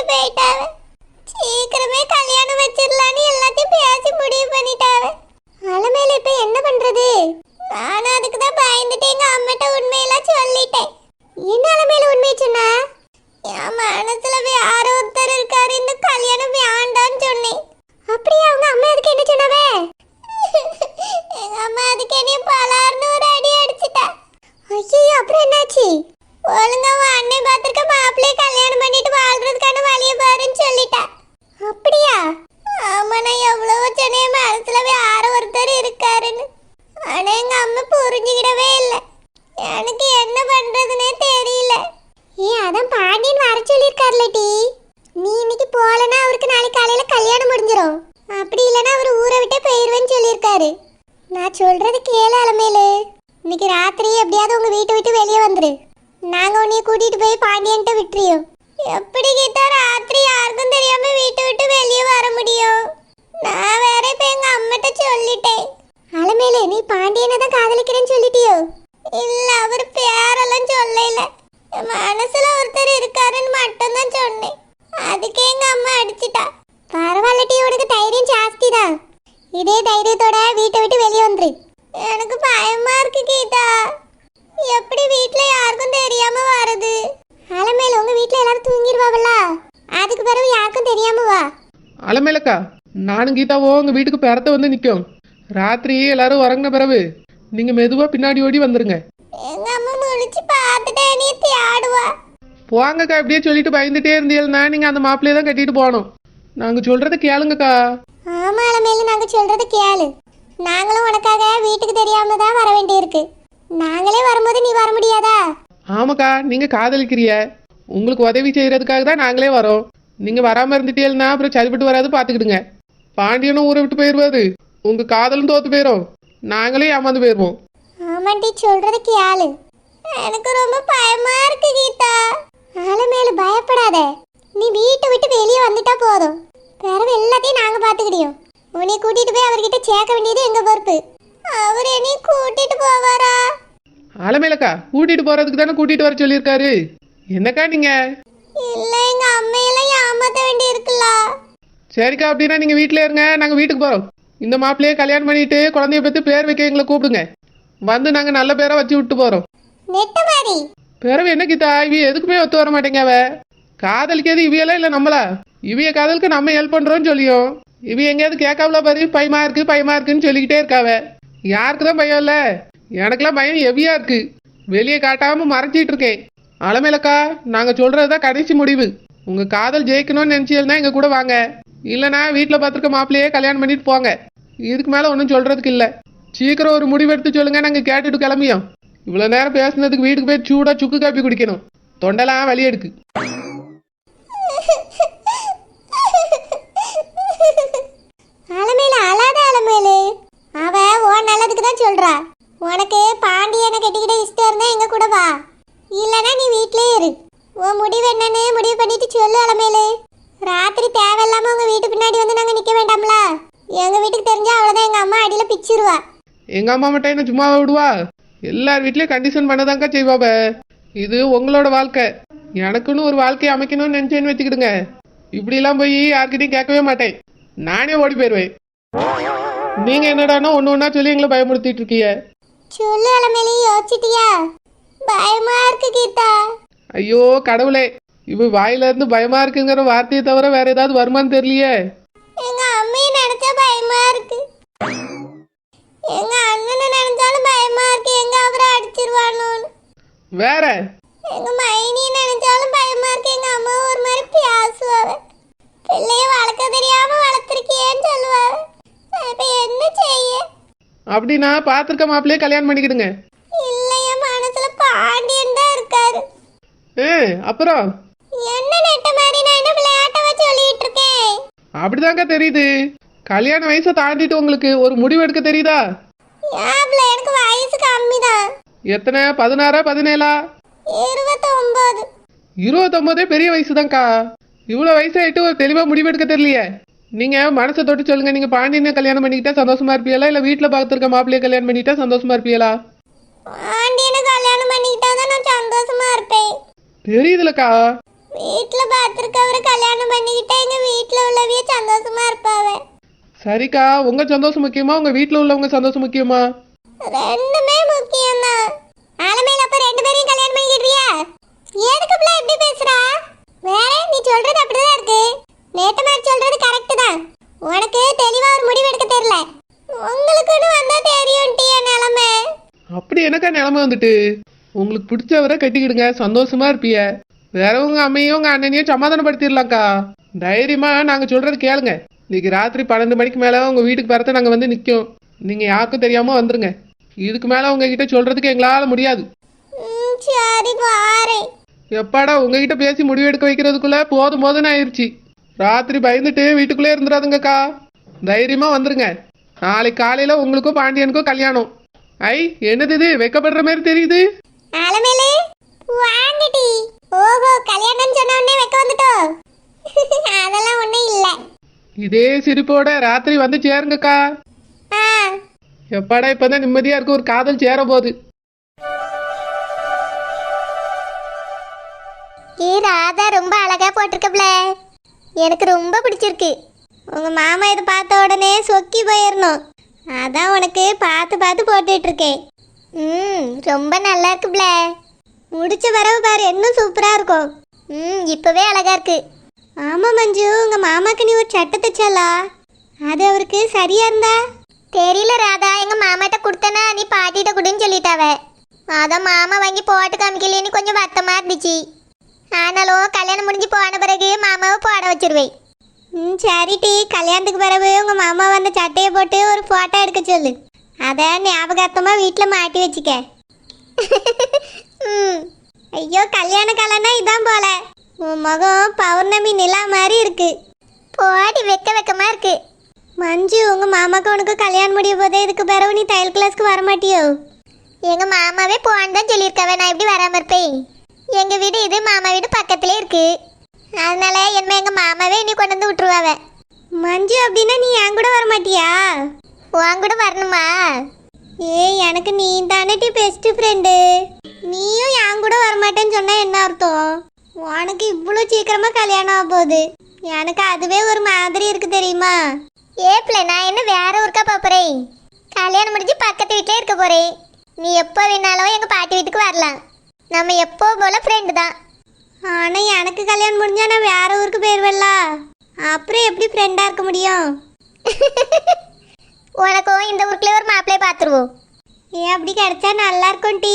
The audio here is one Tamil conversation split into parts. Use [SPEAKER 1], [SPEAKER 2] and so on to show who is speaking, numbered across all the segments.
[SPEAKER 1] பிடிச்சிருக்குன்னு போயிட்டாவ. சீக்கிரமே கல்யாணம் வச்சிடலான்னு எல்லாத்தையும் பேசி முடிவு பண்ணிட்டாவ. அலமேல இப்ப என்ன பண்றது? நானும் அதுக்கு தான் பயந்துட்டு எங்க அம்மிட்ட உண்மையெல்லாம் சொல்லிட்டேன். என்ன அலமேல உண்மையை சொன்னா? என் மனசுல யாரோ ஒருத்தர் இருக்காரு இந்த கல்யாணம் வேண்டான்னு சொன்னேன். அப்படியே அவங்க அம்மா அதுக்கு என்ன சொன்னாவே எங்க அம்மா அதுக்கு என்னைய பலார்னு ஒரு அடி அடிச்சிட்டா ஐயோ அப்புறம் என்னாச்சு ஒழுங்கா உன் அண்ணன் பார்த்திருக்க மாப்பிள்ளைய கல்யாணம் பண்ணிட்டு வாழ்றதுக்கான வழியை பாருன்னு சொல்லிட்டா அப்படியா ஆமா நான் எவ்வளவோ சொன்னேன் மனசுல யாரோ ஒருத்தர் இருக்காருன்னு ஆனா எங்க அம்மா புரிஞ்சுக்கிடவே இல்லை எனக்கு என்ன பண்றதுனே தெரியல ஏ அதான் பாண்டியன் வர சொல்லியிருக்காருல டி நீ இன்னைக்கு போலனா அவருக்கு நாளைக்கு காலையில கல்யாணம் முடிஞ்சிரும் அப்படி இல்லைன்னா அவர் ஊரை விட்டே இருக்காரு. நான் சொல்றது கேளு அலமேலு. இன்னைக்கு ராத்திரி எப்படியாவது உங்க வீட்டை விட்டு வெளியே வந்துரு. நாங்க உன்னைய கூட்டிட்டு போய் பாண்டியன்ட்ட விட்டுறியும் எப்படி கேட்டா ராத்திரி யாருக்கும் தெரியாம வீட்டை விட்டு வெளியே வர முடியும் நான் வேற இப்ப எங்க அம்மிட்ட சொல்லிட்டேன் அலமேலு நீ பாண்டியனை தான் காதலிக்கிறேன்னு சொல்லிட்டியோ இல்ல அவர் பேரெல்லாம் சொல்லல என் மனசுல ஒருத்தர் இருக்காருன்னு மட்டும்தான் சொன்னேன் அதுக்கே எங்க அம்மா அடிச்சிட்டா பரவாயில்லட்டி உனக்கு தைரியம் ஜாஸ்தி தான் இதே தைரியத்தோட வீட்டை விட்டு வெளியே வந்துரு எனக்கு பயமா இருக்கு கீதா. எப்படி வீட்ல யாருக்கும் தெரியாம வருது? அலமேல உங்க வீட்ல எல்லாரும் தூங்கிடுவாங்களா அதுக்கு பிறகு யாருக்கும் தெரியாம வா.
[SPEAKER 2] அலமேலக்கா நானும் கீதாவோ உங்கள் வீட்டுக்கு பிறத்த வந்து நிற்கும் ராத்திரி எல்லாரும் உறங்கின பிறகு நீங்கள் மெதுவாக பின்னாடி ஓடி வந்துருங்க.
[SPEAKER 1] எங்க அம்மா முழிச்சு பார்த்துட்டு நீ தேடுவா.
[SPEAKER 2] போங்கக்கா இப்படியே சொல்லிட்டு பயந்துட்டே இருந்தீங்கன்னா நீங்கள் அந்த மாப்பிள்ளையை தான் கட்டிட்டு போகணும். நாங்கள் சொல்கிறத கேளுங்கக்கா.
[SPEAKER 1] ஆமா அலமேல நாங்க சொல்றது கேளு. நாங்களும் உனக்காக வீட்டுக்கு தெரியாம தான் வர வேண்டியிருக்கு. நாங்களே வரும்போது நீ வர முடியாதா?
[SPEAKER 2] ஆமாக்கா நீங்கள் காதலிக்கிறிய. உங்களுக்கு உதவி செய்கிறதுக்காக தான் நாங்களே வரோம். நீங்கள் வராமல் இருந்துட்டீங்கன்னா அப்புறம் சரிப்பட்டு வராது பார்த்துக்கிடுங்க பாண்டியனும் ஊரை விட்டு போயிடுவாரு உங்கள் காதலும் தோத்து போயிடும் நாங்களே ஏமாந்து போயிடுவோம்
[SPEAKER 1] ஆமாண்டி சொல்றது கேளு எனக்கு ரொம்ப பயமா இருக்கு கீதா. அலமேலு பயப்படாத. நீ வீட்டை விட்டு வெளியே வந்துட்டா போதும். பிறகு எல்லாத்தையும் நாங்க பாத்துக்கிடியோம் உன்னை கூட்டிட்டு போய் அவர்கிட்ட சேர்க்க வேண்டியது எங்க பொறுப்பு? அவர் என்னை கூட்டிட்டு போவாரா?
[SPEAKER 2] அலமேலக்கா கூட்டிகிட்டு போகிறதுக்கு தானே கூட்டிகிட்டு வர சொல்லியிருக்காரு. என்னக்கா நீங்கள்
[SPEAKER 1] இல்ல எங்க அம்மையெல்லாம் ஏமாத்த வேண்டி இருக்குல்ல
[SPEAKER 2] சரிக்கா அப்படின்னா நீங்கள் வீட்டில் இருங்க நாங்கள் வீட்டுக்கு போகிறோம் இந்த மாப்பிள்ளையே கல்யாணம் பண்ணிட்டு குழந்தைய பற்றி பேர் வைக்க எங்களை கூப்பிடுங்க. வந்து நாங்கள் நல்ல பேரை வச்சு விட்டு போகிறோம்
[SPEAKER 1] நெட்ட மாதிரி.
[SPEAKER 2] பிறவு என்ன கீதா இவ எதுக்குமே ஒத்து வர மாட்டேங்க அவ? காதலிக்கிறது இவியெல்லாம் இல்லை நம்மளா? இவிய காதலுக்கு நம்ம ஹெல்ப் பண்ணுறோம்னு சொல்லியும். இவ எங்கேயாவது கேட்காமல பாரு பயமா இருக்கு பயமா இருக்குன்னு சொல்லிக்கிட்டே இருக்காவ. யாருக்கு தான் பயம் இல்லை? எனக்கெல்லாம் பயம் ஹெவியாக இருக்கு. வெளியே காட்டாமல் மறைச்சிட்டு இருக்கேன். அலமேலக்கா நாங்கள் சொல்கிறது தான் கடைசி முடிவு. உங்கள் காதல் ஜெயிக்கணும்னு நினச்சிருந்தா எங்கள் கூட வாங்க. இல்லைனா வீட்டில் பார்த்துருக்க மாப்பிள்ளையே கல்யாணம் பண்ணிட்டு போங்க. இதுக்கு மேலே ஒன்றும் சொல்கிறதுக்கு இல்லை. சீக்கிரம் ஒரு முடிவு எடுத்து சொல்லுங்க நாங்கள் கேட்டுட்டு கிளம்பியோம். இவ்வளோ நேரம் பேசுனதுக்கு வீட்டுக்கு போய் சூடாக சுக்கு காப்பி குடிக்கணும். தொண்டெல்லாம் வலி எடுக்கு
[SPEAKER 1] அலமேலு அழாத அலமேலு அவ உன் நல்லதுக்கு தான் சொல்றா உனக்கு பாண்டியனை கட்டிக்கிட்ட இஷ்டம் இருந்தால் எங்கள் கூட வா. இல்லனா நீ வீட்லயே இரு. உன் முடிவு என்னன்னு முடிவு பண்ணிட்டு சொல்லு அலமேலு. ராத்திரி தேவையில்லாம உங்க வீட்டு பின்னாடி வந்து நாங்க நிக்க வேண்டாம்ல. எங்க வீட்டுக்கு தெரிஞ்சா அவ்வளவுதான் எங்க அம்மா அடியில பிச்சிருவா.
[SPEAKER 2] எங்கள் அம்மா மட்டும் என்ன சும்மா விடுவா? எல்லார் வீட்லேயும் கண்டிஷன் பண்ணதாங்க செய்வாப இது உங்களோட வாழ்க்கை. எனக்குன்னு ஒரு வாழ்க்கையை அமைக்கணும்னு நினச்சேன்னு வச்சுக்கிடுங்க. இப்படிலாம் போய் யார்கிட்டயும் கேட்கவே மாட்டேன். நானே ஓடி போயிடுவேன் நீங்கள் என்னடானா ஒன்று ஒன்றா சொல்லி எங்களை பயமுறுத்திட்டு இருக்கீங்க.
[SPEAKER 1] சொல்லு அலமேலு யோசிச்சிட்டியா? பயமா இருக்கு கீதா.
[SPEAKER 2] ஐயோ கடவுளே இவ வாயில இருந்து பயமா இருக்குங்கிற வார்த்தையை தவிர வேற ஏதாவது வருமான்னு தெரியலையே.
[SPEAKER 1] எங்க அம்மையை நினைச்சா பயமா இருக்கு. எங்க அண்ணனை நினைச்சாலும் பயமா இருக்கு. எங்க அவரை அடிச்சிருவானோன்னு.
[SPEAKER 2] வேற?
[SPEAKER 1] எங்க மைனி நினைச்சாலும் பயமா இருக்கு. எங்க அம்மா ஒரு மாதிரி பேசுவாவ பிள்ளைய வளர்க்க தெரியாம வளர்த்துருக்கியேன்னு சொல்லுவாவ. நான் இப்ப என்ன செய்ய?
[SPEAKER 2] அப்படின்னா பார்த்துருக்க மாப்பிள்ளையே கல்யாணம் பண்ணிக்கிடுங்க.
[SPEAKER 1] இல்ல என் மனசுல பாண்டியன் தான் இருக்காரு.
[SPEAKER 2] ஏ அப்புறம்?
[SPEAKER 1] என்ன நெட்ட மாதிரி நான் என்ன விளையாட்டவா சொல்லிட்டு இருக்கேன்
[SPEAKER 2] அப்படிதாங்க தெரியுது. கல்யாண வயசை தாண்டிட்டு உங்களுக்கு ஒரு முடிவு எடுக்க தெரியுதா?
[SPEAKER 1] ஏப்ல எனக்கு வயசு கம்மி தான்
[SPEAKER 2] எத்தனை? பதினாறா பதினேழா?
[SPEAKER 1] இருபத்தொன்பது
[SPEAKER 2] இருபத்தொம்போதே பெரிய வயசு தான்க்கா இவ்வளோ வயசாயிட்டு ஒரு தெளிவாக முடிவெடுக்க தெரியலையே. நீங்கள் மனசை தொட்டு சொல்லுங்க. நீங்கள் பாண்டியனை கல்யாணம் பண்ணிக்கிட்டா சந்தோஷமா இருப்பீங்களா இல்லை வீட்டில் பார்த்துருக்க மாப்பிள்ளைய கல்யாணம் பண்ணிட்டா சந்தோஷமா இருப்பீங்களா
[SPEAKER 1] பாண்டியனை சந்தோஷமா இருப்பேன்.
[SPEAKER 2] தெரியுதுலக்கா.
[SPEAKER 1] வீட்ல பார்த்துருக்கவரை கல்யாணம் பண்ணிக்கிட்டா எங்க வீட்ல உள்ளவிய சந்தோஷமா இருப்பாவ.
[SPEAKER 2] சரிக்கா. உங்க சந்தோஷம் முக்கியமா? உங்க வீட்டில் உள்ளவங்க சந்தோஷம் முக்கியமா?
[SPEAKER 1] ரெண்டுமே முக்கியம்தான். ஆலமையில அப்ப ரெண்டு பேரையும் கல்யாணம் பண்ணிக்கிறியா எதுக்கு பிள்ளை எப்படி பேசுறா வேற நீ சொல்றது அப்படிதான் இருக்கு நேத்து மாதிரி சொல்றது கரெக்ட் தான் உனக்கு தெளிவா ஒரு முடிவு எடுக்க தெரியல உங்களுக்குன்னு வந்தா தெரியும் டீ நிலைமை
[SPEAKER 2] என்னக்கா நிலைமை வந்துட்டு? உங்களுக்கு பிடிச்சவரை கட்டிக்கிடுங்க சந்தோஷமா இருப்பிய. வேற உங்க அம்மையும் உங்க அண்ணனையும் சமாதானப்படுத்திடலாம்க்கா. தைரியமா நாங்க சொல்றது கேளுங்க. இன்னைக்கு ராத்திரி பன்னெண்டு மணிக்கு மேல உங்க வீட்டுக்கு பரத்த நாங்க வந்து நிக்கோம். நீங்க யாருக்கும் தெரியாம வந்துருங்க. இதுக்கு மேல உங்ககிட்ட சொல்றதுக்கு எங்களால முடியாது. எப்பாடா உங்ககிட்ட பேசி முடிவெடுக்க வைக்கிறதுக்குள்ள போதும் போதுன்னு ஆயிடுச்சு ராத்திரி பயந்துட்டு வீட்டுக்குள்ளே இருந்துடாதுங்கக்கா தைரியமா வந்துருங்க. நாளைக்கு காலையில உங்களுக்கும் பாண்டியனுக்கும் கல்யாணம். ஐ என்னது இது? வெக்கப்படுற மாதிரி தெரியுது.
[SPEAKER 1] ஆலமேலு வாங்கடி. ஓஹோ கல்யாணம் சொன்ன உடனே வைக்க வந்துட்டோ. அதெல்லாம் ஒண்ணும் இல்ல.
[SPEAKER 2] இதே சிரிப்போட ராத்திரி வந்து சேருங்கக்கா. எப்பாடா இப்பதான் நிம்மதியா இருக்கு ஒரு காதல் சேர போகுது.
[SPEAKER 1] ஏ ராதா ரொம்ப அழகா போட்டிருக்கப்ல. எனக்கு ரொம்ப பிடிச்சிருக்கு. உங்க மாமா இதை பார்த்த உடனே சொக்கி போயிடணும் அதான் உனக்கு பார்த்து பார்த்து போட்டுட்ருக்கேன். ம் ரொம்ப நல்லா இருக்குப்ல முடிச்ச பிறகு பாரு இன்னும் சூப்பராக இருக்கும். ம் இப்போவே அழகாக இருக்கு. ஆமாம் மஞ்சு உங்கள் மாமாக்கு நீ ஒரு சட்டை தைச்சாலா அது அவருக்கு சரியா இருந்தா? தெரியல ராதா எங்கள் மாமாட்ட கொடுத்தனா நீ பாட்டிகிட்ட கொடுன்னு சொல்லிட்டாவ. அதான் மாமா வாங்கி போட்டு காமிக்கலன்னு கொஞ்சம் வருத்தமா இருந்துச்சு. ஆனாலும் கல்யாணம் முடிஞ்சு போன பிறகு மாமாவை போட வச்சிருவேன். ம் சரிட்டி கல்யாணத்துக்கு பிறகு உங்கள் மாமா வந்த சட்டையை போட்டு ஒரு ஃபோட்டோ எடுக்க சொல்லு. அதை ஞாபகார்த்தமாக வீட்டில் மாட்டி வச்சுக்க. ம். ஐயோ கல்யாண காலம்னா இதான் போல. உன் முகம் பௌர்ணமி நிலா மாதிரி இருக்கு. போடி வெக்க வெக்கமா இருக்கு. மஞ்சு உங்க மாமாக்கு உனக்கு கல்யாணம் முடிய போதே இதுக்கு பிறகு நீ தையல் கிளாஸ்க்கு வர மாட்டியோ? எங்க மாமாவே போன்னு தான் சொல்லியிருக்காவே நான் எப்படி வராம இருப்பேன். எங்க வீடு இது மாமா வீடு பக்கத்துலேயே இருக்கு. அதனால என்ன எங்க மாமாவே நீ கொண்டு வந்து விட்டுருவாவ. மஞ்சு அப்படின்னா நீ என் கூட வர மாட்டியா? உன் கூட வரணுமா? ஏய் எனக்கு நீ தானே பெஸ்ட் ஃப்ரெண்டு நீயும் என் கூட வரமாட்டேன்னு சொன்னா என்ன அர்த்தம்? உனக்கு இவ்வளோ சீக்கிரமா கல்யாணம் ஆக போகுது. எனக்கு அதுவே ஒரு மாதிரி இருக்கு தெரியுமா? ஏப்ல நான் என்ன வேற ஊருக்கா போறேன்? கல்யாணம் முடிஞ்சு பக்கத்து வீட்டிலே இருக்க போறேன். நீ எப்போ வேணாலும் எங்க பாட்டி வீட்டுக்கு வரலாம். நம்ம எப்போ போல ஃப்ரெண்டு தான். ஆனா எனக்கு கல்யாணம் முடிஞ்சா நான் வேற ஊருக்கு போயிருவேல்ல அப்புறம் எப்படி ஃப்ரெண்டா இருக்க முடியும்? உனக்கும் இந்த ஊருக்குள்ளே ஒரு மாப்பிள்ளைய பார்த்துருவோம். ஏன் அப்படி கிடைச்சா நல்லா இருக்கும் டி.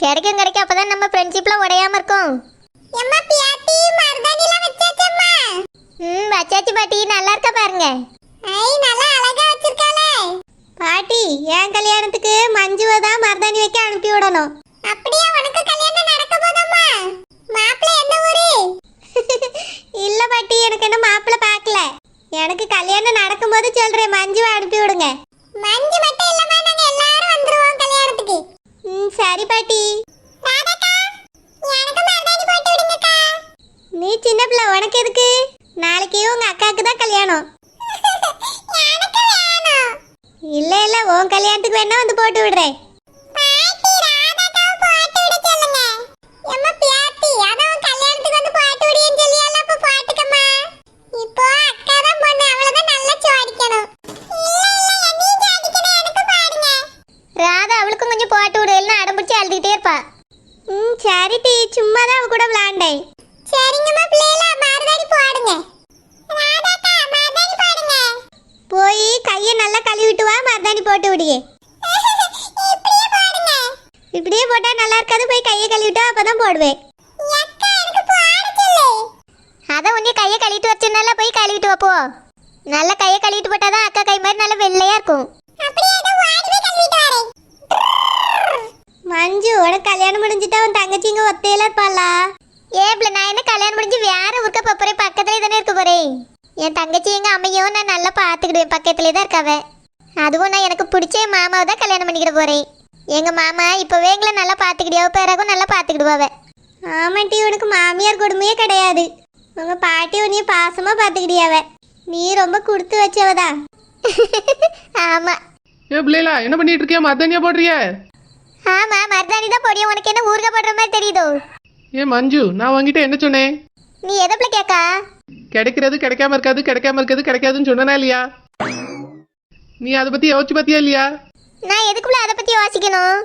[SPEAKER 1] கிடைக்கும் கிடைக்கும். அப்பதான் நம்ம ஃப்ரெண்ட்ஷிப்ல உடையாம இருக்கும். எம்மா பியாட்டி மருதாணிலாம் வச்சாச்சம்மா. ம் வச்சாச்சு பாட்டி. நல்லா இருக்கா பாருங்க. ஐ நல்லா அழகா வச்சிருக்காளே. பாட்டி என் கல்யாணத்துக்கு மஞ்சுவை தான் மருதாணி வைக்க அனுப்பி விடணும். அப்படியே? உனக்கு கல்யாணம் நடக்க போதம்மா மாப்பிள்ளை எந்த ஊரு? இல்ல பாட்டி எனக்கு என்ன மாப்பிள்ளை பார்க்கல. எனக்கு கல்யாணம் நடக்கும்போது சொல்றேன் மஞ்சுவை அனுப்பி விடுங்க. மஞ்சு மட்டும் இல்லம்மா நாங்க எல்லாரும் வந்துருவோம் கல்யாணத்துக்கு. ம் சரி பாட்டி. நீ சின்ன பிள்ளை உனக்கு எதுக்கு? நாளைக்கு உங்க அக்காவுக்கு தான் கல்யாணம். இல்ல இல்ல உன் கல்யாணத்துக்கு வேணா வந்து போட்டு விடுறேன். சரி டீ சும்மா தான் அவ கூட விளையாண்டேன். சரிங்கம்மா பிள்ளைகளா மருதாணி போடுங்க. ராதாக்கா மருதாணி போடுங்க. போய் கையை நல்லா கழுவிட்டு வா மருதாணி போட்டு விடியே இப்படியே போட்டா நல்லா இருக்காது போய் கையை கழுவிட்டு அப்பதான் போடுவேன். அதான் உன்னைய கையை கழுவிட்டு வச்சிருந்தால போய் கழுவிட்டு வா போ. நல்லா கையை கழுவிட்டு போட்டாதான் அக்கா கை மாதிரி நல்லா வெள்ளையா இருக்கும். மஞ்சு உனக்கு கல்யாணம் முடிஞ்சிட்டா உன் தங்கச்சி இங்க ஒத்தையில இருப்பாளா? ஏப்ல நான் என்ன கல்யாணம் முடிஞ்சு வேற ஊருக்க போறேன்? பக்கத்துலயே தானே இருக்க போறேன். என் தங்கச்சி எங்க அம்மையும் நான் நல்லா பாத்துக்கிடுவேன் பக்கத்துலயே தான் இருக்காவ அதுவும் நான் எனக்கு பிடிச்ச என் மாமாவை தான் கல்யாணம் பண்ணிக்கிட போறேன். எங்க மாமா இப்பவே எங்களை நல்லா பாத்துக்கிடியாவ பிறகும் நல்லா பாத்துக்கிடுவாவ ஆமாட்டி உனக்கு மாமியார் கொடுமையே கிடையாது. உங்க பாட்டி உன்னைய பாசமா பாத்துக்கிடியாவ நீ ரொம்ப கொடுத்து வச்சவதா ஆமா.
[SPEAKER 2] ஏ பிள்ளைகளா என்ன பண்ணிட்டு இருக்கியா? மத்தனியா போடுறிய?
[SPEAKER 1] ஆமா மருதாணி தான் பொடி முடியும் உனக்கு என்ன ஊறுகாய் போடுற மாதிரி தெரியுதோ?
[SPEAKER 2] ஏன் மஞ்சு நான் உங்ககிட்ட என்ன சொன்னேன்?
[SPEAKER 1] நீ எதப்பில் கேக்கா?
[SPEAKER 2] கிடைக்கிறது கிடைக்காம இருக்காது கிடைக்காம இருக்கிறது கிடைக்காதுன்னு சொன்னனா இல்லையா? நீ அதை பத்தி யோசிச்சு பார்த்தியா இல்லையா?
[SPEAKER 1] நான் எதுக்குள்ள அதை பத்தி யோசிக்கணும்?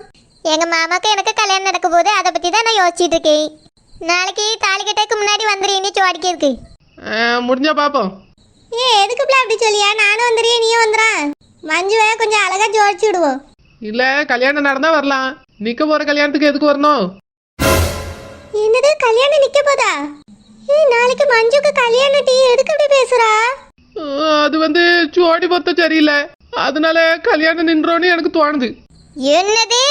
[SPEAKER 1] எங்க மாமாக்கு எனக்கு கல்யாணம் நடக்க போது அதை பத்தி தான் நான் யோசிச்சுட்டு இருக்கேன். நாளைக்கு தாலி கட்டக்கு முன்னாடி வந்துடுறேன் சோடிக்க இருக்கு
[SPEAKER 2] முடிஞ்சா பார்ப்போம்
[SPEAKER 1] ஏ எதுக்குள்ள அப்படி சொல்லியா? நானும் வந்துடுறேன் நீயும் வந்துடா மஞ்சுவை கொஞ்சம் அழகா ஜோடிச்சு விடுவோம்.
[SPEAKER 2] இல்ல கல்யாணம் நடந்தா வரலாம். நிக்க போற கல்யாணத்துக்கு எதுக்கு வரணும்?
[SPEAKER 1] என்னது கல்யாணம் நிக்க போதா? ஏ நாளைக்கு மஞ்சுக்கு கல்யாணம் டீ எதுக்கு அப்படி பேசுறா?
[SPEAKER 2] அது வந்து ஜோடி பொருத்தம் சரியில்லை. அதனால கல்யாணம் நின்றோன்னு எனக்கு தோணுது.
[SPEAKER 1] என்னது?